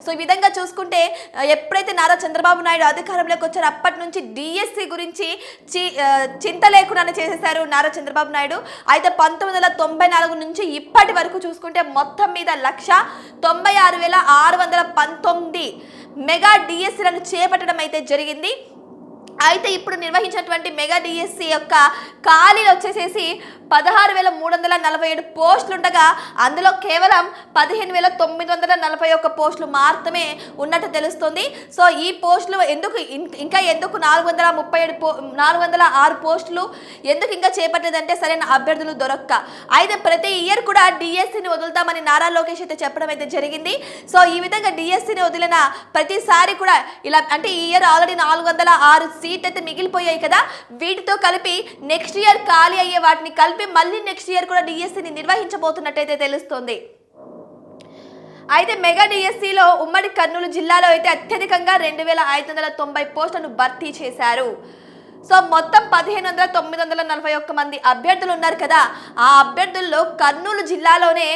So ఈ విధంగా చూసుకుంటే ఎప్పుడైతే నారా చంద్రబాబు నాయుడు అధికారంలోకి వచ్చారో అప్పటి నుంచి డిఎస్సి గురించి చి- చింత లేకుండానే చేసేశారు నారా చంద్రబాబు నాయుడు. అయితే పంతొమ్మిది వందల తొంభై నాలుగు నుంచి ఇప్పటి వరకు చూసుకుంటే మొత్తం మీద లక్ష తొంభై ఆరు వేల ఆరు వందల పంతొమ్మిది మెగా డిఎస్సీలను చేపట్టడం అయితే జరిగింది. అయితే ఇప్పుడు నిర్వహించినటువంటి మెగా డిఎస్సి యొక్క ఖాళీలు వచ్చేసేసి పదహారు వేల మూడు వందల నలభై ఏడు పోస్టులు ఉండగా అందులో కేవలం పదిహేను వేల తొమ్మిది వందల నలభై ఒక్క పోస్టులు మాత్రమే ఉన్నట్టు తెలుస్తుంది. సో ఈ పోస్టులు ఎందుకు ఇంకా ఎందుకు నాలుగు వందల ముప్పై ఏడు పో నాలుగు వందల ఆరు పోస్టులు ఎందుకు ఇంకా చేపట్టలేదంటే సరైన అభ్యర్థులు దొరక్క. అయితే ప్రతి ఇయర్ కూడా డిఎస్సిని వదులుతామని నారా లోకేష్ అయితే చెప్పడం అయితే జరిగింది. సో ఈ విధంగా డిఎస్సిని వదిలిన ప్రతిసారి కూడా ఇలా అంటే ఈ ఇయర్ ఆల్రెడీ నాలుగు వందల ఆరు సీట్ అయితే మిగిలిపోయాయి కదా. వీటితో కలిపి నెక్స్ట్ ఇయర్ ఖాళీ అయ్యే వాటిని కలిపి మళ్ళీ నెక్స్ట్ ఇయర్ కూడా డిఎస్సిని నిర్వహించబోతున్నట్టయితే తెలుస్తుంది. అయితే మెగా డిఎస్సిలో ఉమ్మడి కర్నూలు జిల్లాలో అయితే అత్యధికంగా రెండు వేల ఐదు వందల తొంభై పోస్టులను భర్తీ చేశారు. సో మొత్తం పదిహేను వందల తొమ్మిది వందల నలభై ఒక్క మంది అభ్యర్థులు ఉన్నారు కదా. ఆ అభ్యర్థుల్లో కర్నూలు జిల్లాలోనే